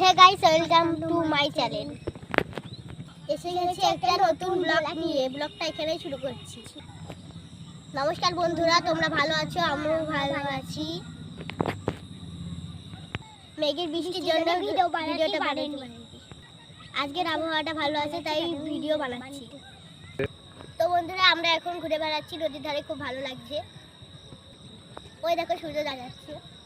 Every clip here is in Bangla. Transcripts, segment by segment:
Hey guys welcome to my channel এসে গেছি একটা নতুন ব্লগ নিয়ে। ব্লগটা এখানেই শুরু করছি। নমস্কার বন্ধুরা তোমরা ভালো আছো? আমিও ভালো আছি। মেঘের বৃষ্টির জন্য ভিডিওটা বানাইনি আজকের আবহাওয়াটা ভালো আছে তাই ভিডিও বানাচ্ছি। তো বন্ধুরা আমরা এখন ঘুরে বেড়াচ্ছি। নদীর ধারে খুব ভালো লাগছে। ওই দেখো সূর্য দাঁড়াচ্ছে কি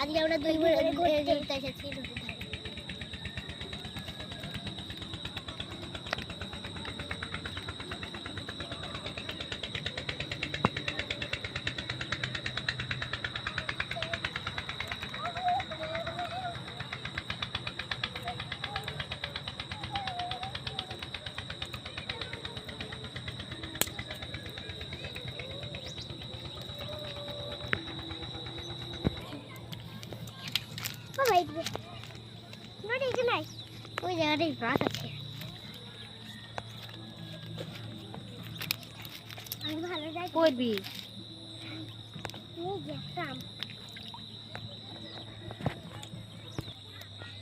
আজকে আমরা দুই বোন এসেছি নদী এখানে নাই ওই জায়গাটায় গাছ আছে আমি ভালো যাই করবি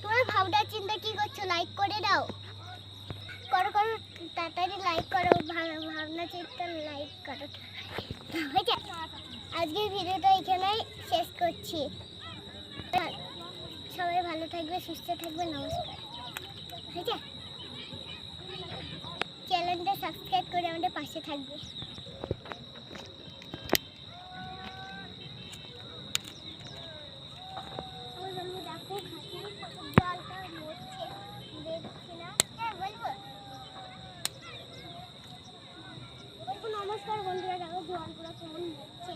তোমার ভাবনা চিন্তা কি করছ? লাইক করে দাও। করো করো তাড়াতাড়ি লাইক করো। ভাবনা চিন্তা লাইক করো। আজকের ভিডিওটা এখানেই শেষ করছি। সবাই ভালো থাকবে, সুস্থ থাকবে, নমস্কার। হয়েছে? চ্যানেলটা সাবস্ক্রাইব করে আমাদের পাশে থাকবে। হ্যাঁ নমস্কার বন্ধুরা, দেখো জলগুলো কেমন মরছে।